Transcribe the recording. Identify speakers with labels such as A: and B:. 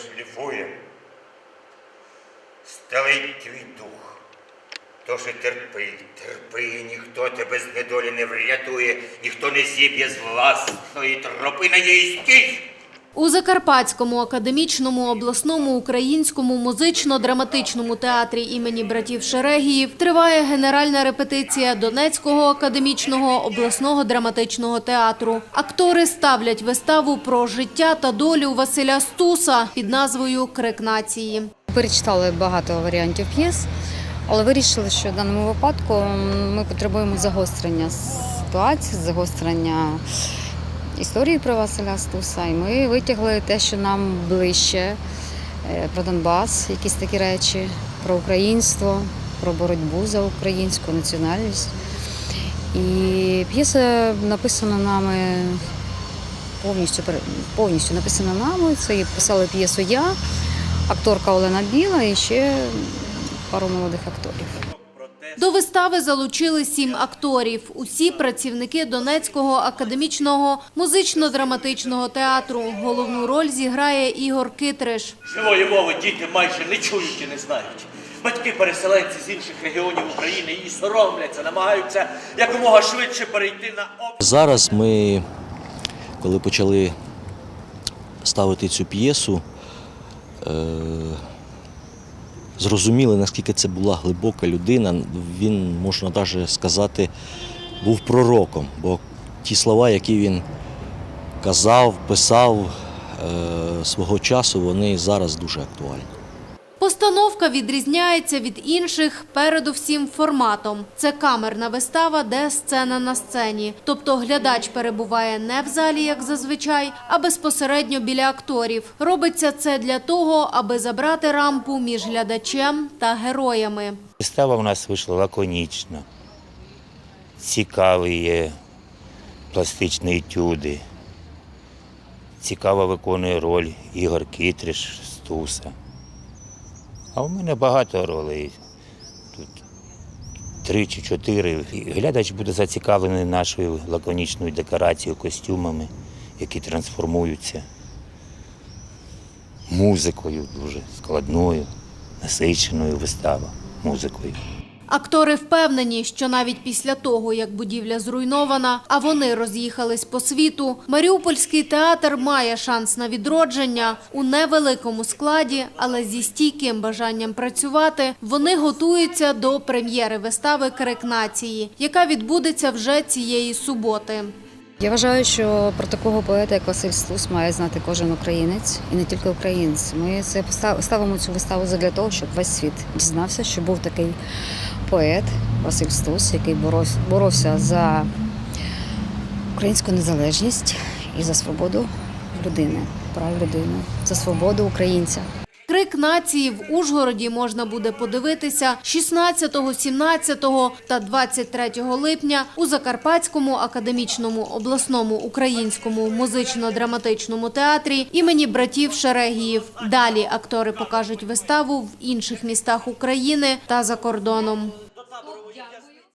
A: шліфує, стелить твій дух. Тож і терпи, терпи, ніхто тебе з недолі не врятує, ніхто не зіб'є з власної тропи на її стій.
B: У Закарпатському академічному обласному українському музично-драматичному театрі імені братів Шерегіїв триває генеральна репетиція Донецького академічного обласного драматичного театру. Актори ставлять виставу про життя та долю Василя Стуса під назвою Крик нації.
C: Перечитали багато варіантів п'єс, але вирішили, що в даному випадку ми потребуємо загострення ситуації, загострення історії про Василя Стуса. І ми витягли те, що нам ближче, е, про Донбас, якісь такі речі, про українство, про боротьбу за українську національність. І п'єса написана нами повністю, повністю написана нами. Це писала п'єсу я, акторка Олена Біла і ще пару молодих акторів.
B: До вистави залучили сім акторів. Усі працівники Донецького академічного музично-драматичного театру. Головну роль зіграє Ігор Китриш.
D: Живої мови діти майже не чують і не знають. Батьки-переселенці з інших регіонів України її соромляться, намагаються якомога швидше перейти на об.
E: Зараз ми, коли почали ставити цю п'єсу, е, зрозуміли, наскільки це була глибока людина. Він, можна навіть сказати, був пророком, бо ті слова, які він казав, писав е, свого часу, вони зараз дуже актуальні.
B: Постановка відрізняється від інших передусім форматом. Це камерна вистава, де сцена на сцені. Тобто глядач перебуває не в залі, як зазвичай, а безпосередньо біля акторів. Робиться це для того, аби забрати рампу між глядачем та героями.
A: Вистава у нас вийшла лаконічна, цікаві є пластичні етюди. Цікаво виконує роль Ігор Кітриш Стуса. А у мене багато ролей. Тут три чи чотири. Глядач буде зацікавлений нашою лаконічною декорацією, костюмами, які трансформуються. Музикою дуже складною, насиченою вистава музикою.
B: Актори впевнені, що навіть після того, як будівля зруйнована, а вони роз'їхались по світу, Маріупольський театр має шанс на відродження у невеликому складі, але зі стійким бажанням працювати. Вони готуються до прем'єри вистави Крик нації, яка відбудеться вже цієї суботи.
C: Я вважаю, що про такого поета, як Василь Стус, має знати кожен українець і не тільки українець. Ми це ставимо цю виставу для того, щоб весь світ дізнався, що був такий поет Василь Стус, який боров- боровся за українську незалежність і за свободу людини, прав людини, за свободу українця.
B: Крик нації в Ужгороді можна буде подивитися 16, 17 та 23 липня у Закарпатському академічному обласному українському музично-драматичному театрі імені братів Шерегіїв. Далі актори покажуть виставу в інших містах України та за кордоном.